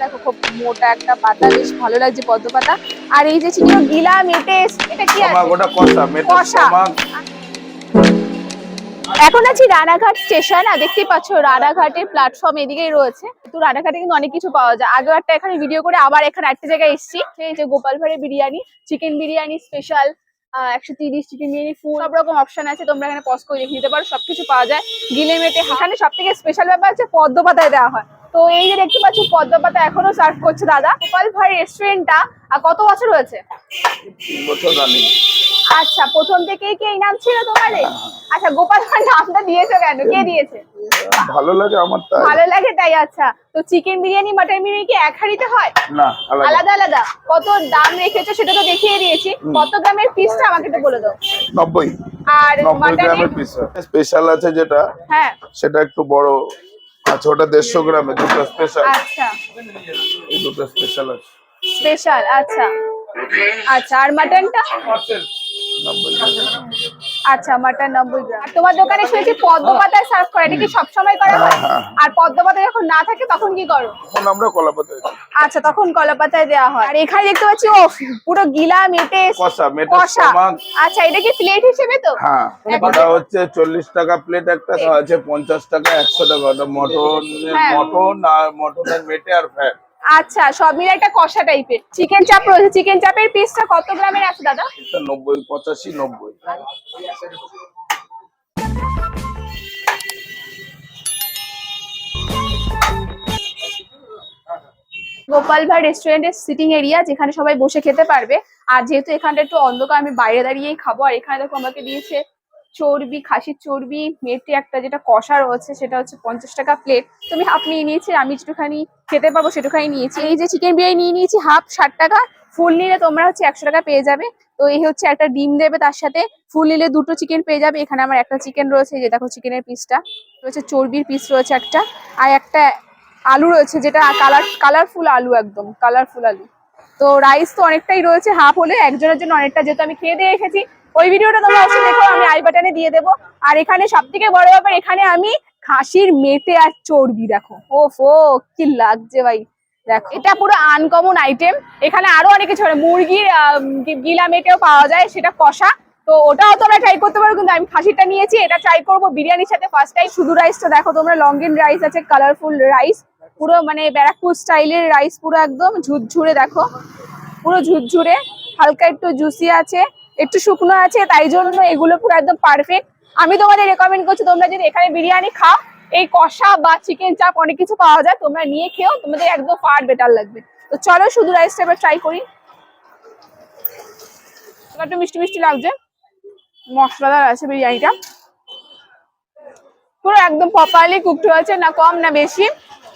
দেখো খুব মোটা একটা পাতা বেশ ভালো লাগছে পদ্ম পাতা আর এই যে ছিল গিলা মেটে এটা কি আছে? ওটা কষা মেটে কষা। এখন আছি রানাঘাট স্টেশন আর দেখতেই পাচ্ছ রানাঘাটের প্ল্যাটফর্ম এদিকেই রয়েছে। তো রানাঘাটে কিন্তু অনেক কিছু পাওয়া যায়। আগেও একটা এখানে ভিডিও করে আবার এখানে একটা জায়গায় এসেছি এই যে গোপাল ভাড়ের বিরিয়ানি চিকেন বিরিয়ানি স্পেশাল একশো তিরিশ চিকেন ফুল সব রকম অপশন আছে তোমরা এখানে পজ করে দেখে নিতে পারো সবকিছু পাওয়া যায়। গিলে মেটে এখানে সব থেকে স্পেশাল ব্যাপার হচ্ছে পদ্ম পাতায় দেওয়া হয়। তো এই যে দেখতে পাচ্ছ পদ্ম পাতা এখনও সার্ভ করছে দাদা। গোপাল ভাই রেস্টুরেন্টটা আর কত বছর হয়েছে? বছর আচ্ছা প্রথম থেকেই কি এই নাম ছিল তোমার আচ্ছা গোপাল ভাড় নামটা দিয়েছ কেন? কে দিয়েছে? ভালো লাগে আমার তাই। ভালো লাগে তাই আচ্ছা। তো চিকেন বিরিয়ানি মাটন বিরিয়ানি কি এক হাঁড়িতে হয়? না আলাদা। আলাদা কত দাম রেখেছো সেটা তো দেখিয়ে দিয়েছি। কত গ্রামের পিসটা আমাকে একটু বলে দাও। নব্বই। আর নব্বই গ্রামের পিস স্পেশাল আছে যেটা হ্যাঁ। সেটা একটু বড়। আছে ওটা দেড়শো গ্রামে দুটো স্পেশাল আচ্ছা। এই দুটো স্পেশাল আছে। স্পেশাল আচ্ছা। আচ্ছা আর মাটনটা? আচ্ছা মাটন নব্বই গ্রাম। আর তোমার দোকানে শুনেছি পদ্ম পাতায় সার্ভ করে এটা কি সবসময় করা হয়? হ্যাঁ, হ্যাঁ। আর পদ্ম পাতা যখন না থাকে তখন কি করো? আমরা কলাপাতা আচ্ছা তখন কলা পাতায় দেওয়া হয়। আর এখানে দেখতে পাচ্ছি ও পুরো গিলা মেটে কষা মেটে কষা। আচ্ছা এটা কি প্লেট হিসেবে তো? হ্যাঁ ওটা হচ্ছে চল্লিশ টাকা প্লেট একটা আছে পঞ্চাশ টাকা একশো টাকা। মটন হ্যাঁ। মটন আর মটনের মেটে আর ফ্যাট আচ্ছা সব মিলে একটা কষা টাইপের চিকেন চাপ রয়েছে। চিকেন চাপের পিসটা কত গ্রামের আছে দাদা? নব্বই পঁচাশি নব্বই। গোপাল ভাই রেস্টুরেন্টের সিটিং এরিয়া যেখানে সবাই বসে খেতে পারবে। আর যেহেতু এখানটা একটু অন্ধকার আমি বাইরে দাঁড়িয়েই খাব। আর এখানে দেখো আমাকে দিয়েছে চর্বি, খাসির চর্বি মেটে একটা যেটা কষা রয়েছে, সেটা হচ্ছে পঞ্চাশ টাকা প্লেট তুমি হাফ নিয়ে নিয়েছি আমি যেটুখানি খেতে পারব সেটুখানি নিয়েছি। এই যে চিকেন বিরিয়ানি নিয়ে নিয়েছি হাফ ষাট টাকা। ফুল নিলে তোমরা হচ্ছে একশো টাকা পেয়ে যাবে। তো এই হচ্ছে একটা ডিম দেবে তার সাথে। ফুল নিলে দুটো চিকেন পেয়ে যাবে। এখানে আমার একটা চিকেন রয়েছে যে দেখো চিকেনের পিসটা রয়েছে চর্বির পিস রয়েছে একটা। আর একটা আলু রয়েছে, যেটা কালার কালারফুল আলু একদম কালারফুল আলু। তো রাইস তো অনেকটাই রয়েছে হাফ হলে একজনের জন্য অনেকটা। যেহেতু আমি খেয়ে দিয়ে এসেছি ওই ভিডিওটা তোমরা অবশ্যই দেখো, আমি আই বাটনে দিয়ে দেবো। আর এখানে সব থেকে বড় ব্যাপার, এখানে আমি খাসির মেটে আর চর্বি দেখো। ও ফো কি লাগছে ভাই। দেখো, এটা পুরো আনকমন আইটেম এখানে আরও অনেক কিছু মুরগির গিলা মেটেও পাওয়া যায়, সেটা কষা। তো ওটাও তোমরা ট্রাই করতে পারো, কিন্তু আমি খাসিটা নিয়েছি, এটা ট্রাই করব বিরিয়ানির সাথে ফার্স্ট টাইম শুধু রাইসটা দেখো, তোমরা লঙ্গিন রাইস আছে কালারফুল রাইস পুরো মানে ব্যারাকপুর স্টাইলের রাইস পুরো একদম ঝুরঝুরে দেখো। পুরো ঝুরঝুরে, হালকা একটু জুসি আছে। একটু শুকনো আছে, তাই জন্য এগুলো পুরো একদম পারফেক্ট আমি তোমাদের রেকমেন্ড করছি, তোমরা যদি এখানে বিরিয়ানি খাও, এই কষা বা চিকেন চাপ অনেক কিছু পাওয়া যায়, তোমরা নিয়ে খেও, তোমাদের একদম ফার বেটার লাগবে। তো চলো শুধু রাইসটা এবার ট্রাই করি। একটু মিষ্টি মিষ্টি লাগছে, মশলাদার আছে বিরিয়ানিটা। পুরো একদম প্রপারলি কুকড হয়েছে, না কম, না বেশি,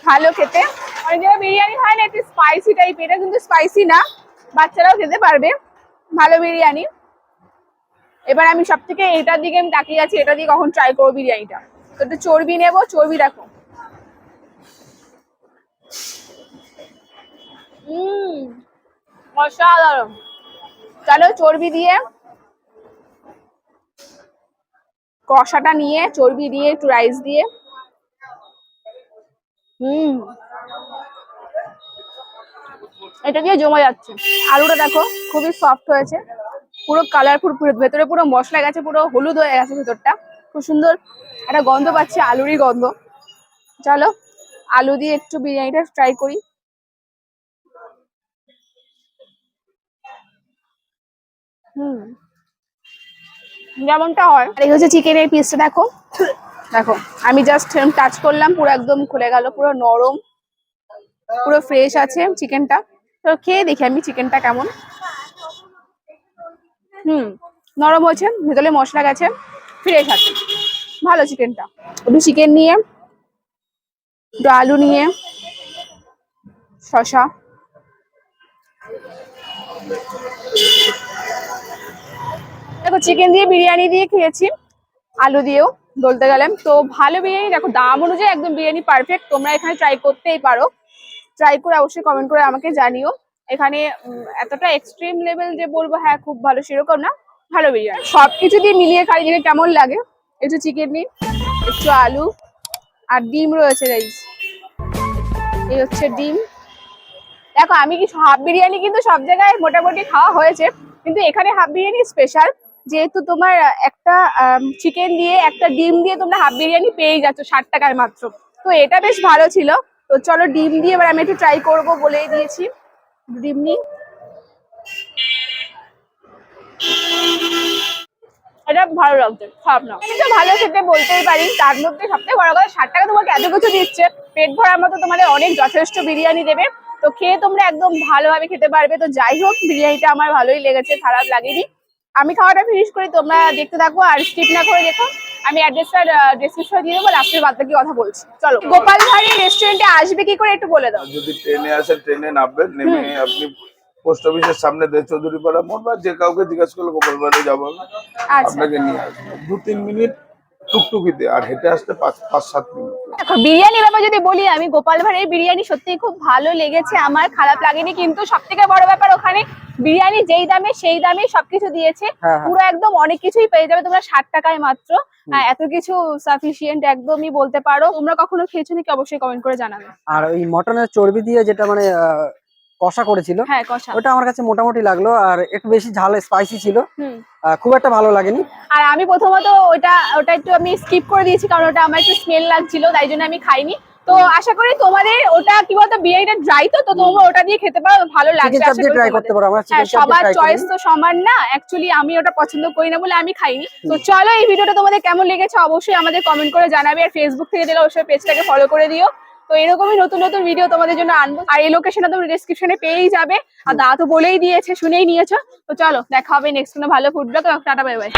ভালো খেতে। অনেক জায়গায় বিরিয়ানি হয় না, একটু স্পাইসি টাইপ এটা কিন্তু স্পাইসি না, বাচ্চারাও খেতে পারবে, ভালো বিরিয়ানি। এবার আমি সব থেকে এটার দিকে আমি তাকিয়ে আছি, এটা দিয়ে কখন ট্রাই করব বিরিয়ানিটা। তো একটু চর্বি নেব, চর্বি দেখো। হুম অসাধারণ। চলো চর্বি দিয়ে কষাটা নিয়ে, চর্বি দিয়ে, একটু রাইস দিয়ে। হুম এটা দিয়ে জমা যাচ্ছে। আলুটা দেখো, খুবই সফট হয়েছে। পুরো কালারফুল পুরো ভেতরে পুরো মশলা গেছে, পুরো হলুদ হয়ে গেছে ভেতরটা। খুব সুন্দর একটা গন্ধ পাচ্ছি, আলুরই গন্ধ। চলো, আলু দিয়ে একটু বিরিয়ানিটা ট্রাই করি। হুম। যেমনটা হয়। আর এই হচ্ছে চিকেনের পিসটা দেখো। দেখো, আমি জাস্ট টাচ করলাম, পুরো একদম খুলে গেল, পুরো নরম, পুরো ফ্রেশ আছে চিকেনটা তো খেয়ে দেখি আমি চিকেনটা কেমন। হুম, নরম হয়েছে, ভেতরে মশলা গেছে ফ্রেশ আছে ভালো চিকেনটা। একটু চিকেন নিয়ে, একটু আলু নিয়ে শশা দেখো, চিকেন দিয়ে বিরিয়ানি দিয়ে খেয়েছি, আলু দিয়েও বলতে গেলাম তো ভালো বিরিয়ানি, দেখো, দাম অনুযায়ী একদম বিরিয়ানি পারফেক্ট তোমরা এখানে ট্রাই করতেই পারো। ট্রাই করে অবশ্যই কমেন্ট করে আমাকে জানিও। এখানে এতটা এক্সট্রিম লেভেল যে বলব হ্যাঁ খুব ভালো সেরকম না, ভালো বিরিয়ানি। সবকিছু দিয়ে মিলিয়ে খাই জিনিস কেমন লাগে? একটু চিকেন নিই একটু আলু আর ডিম রয়েছে এই হচ্ছে ডিম। দেখো, আমি কি হাফ বিরিয়ানি কিন্তু সব জায়গায় মোটামুটি খাওয়া হয়েছে, কিন্তু এখানে হাফ বিরিয়ানি স্পেশাল যেহেতু তোমার একটা চিকেন দিয়ে, একটা ডিম দিয়ে তোমরা হাফ বিরিয়ানি পেয়ে যাচ্ছ, ষাট টাকায় মাত্র। তো এটা বেশ ভালো ছিল। তো চলো, ডিম দিয়ে এবার আমি একটু ট্রাই করব বলেই দিয়েছি। ডিম নিই এটা ভালো লাগছে খারাপ না। আমি ভালো খেতে বলতেই পারি তার মধ্যে সবথেকে বড় কথা ষাট টাকা তোমাকে এত কিছু দিচ্ছে। পেট ভরার মতো তোমাদের অনেক যথেষ্ট বিরিয়ানি দেবে। তো খেয়ে তোমরা একদম ভালোভাবে খেতে পারবে। তো যাই হোক বিরিয়ানিটা আমার ভালোই লেগেছে খারাপ লাগেনি। আমি খাওয়াটা ফিনিশ করি তোমরা দেখতে থাকো আর স্কিপ না করে দেখো। আমি অ্যাড্রেসটা ডেসক্রিপশনে দিয়ে দেবো লাস্টের বাদ বাকি কথা বলছি। চলো গোপাল ভাড়ি রেস্টুরেন্টে আসবে কি করে একটু বলে দাও। যদি ট্রেনে আসে ট্রেনে নামবেন নেমে আপনি পোস্ট অফিসের সামনে দে চৌধুরী পাড়া মোড় বা যে কাউকে জিজ্ঞাসা করলে গোপালবাড়ি যাব আমি, আচ্ছা। আপনাকে নিয়ে আসব। দু তিন মিনিট টুকটুকিতে আর হেঁটে আসতে পাঁচ পাঁচ সাত মিনিট। দেখো বিরিয়ানির ব্যাপারে যদি বলি আমি গোপাল ভাঁড়ের বিরিয়ানি সত্যি খুব ভালো লেগেছে আমার খারাপ লাগেনি কিন্তু সব থেকে বড় ব্যাপার ওখানে বিরিয়ানি যেই দামে সেই দামে সবকিছু দিয়েছে। হ্যাঁ হ্যাঁ। পুরো একদম অনেক কিছুই পেয়ে যাবে তোমরা ষাট টাকায় মাত্র। আহ, এত কিছু সাফিসিয়েন্ট একদমই বলতে পারো। তোমরা কখনো খেয়েছো নাকি? অবশ্যই কমেন্ট করে জানাবে। আর ওই মটনের চর্বি দিয়ে যেটা মানে কষা করেছিল। হ্যাঁ কষা। ওটা আমার কাছে মোটামুটি লাগল আর একটু বেশি ঝাল স্পাইসি ছিল। খুব একটা ভালো লাগেনি। আর আমি প্রথমত ওটা ওটা একটু আমি স্কিপ করে দিয়েছি কারণ ওটা আমার একটু স্মেল লাগছিল তাই জন্য আমি খাইনি। তো আশা করি তোমাদের ওটা কি বলতো বিরিয়ানিটা ড্রাই তো তো তোমরা ওটা দিয়ে খেতে পারো ভালো লাগবে আশা করি ট্রাই করতে পারো আমরা হ্যাঁ সবার চয়েস তো সমান না অ্যাকচুয়ালি আমি ওটা পছন্দ করি না বলে আমি খাইনি। তো চলো এই ভিডিওটা তোমাদের কেমন লেগেছে অবশ্যই আমাদের কমেন্ট করে জানাবে আর ফেসবুক থেকে দিলে অবশ্যই পেজটাকে ফলো করে দিও। তো এরকমই নতুন নতুন ভিডিও তোমাদের জন্য আনব। আর এই লোকেশনটা তোমরা ডিসক্রিপশনে পেয়েই যাবে। আর দা তো বলেই দিয়েছে, শুনেই নিয়েছো। তো চলো, দেখা হবে নেক্সট কোনো ভালো food blog tata bye bye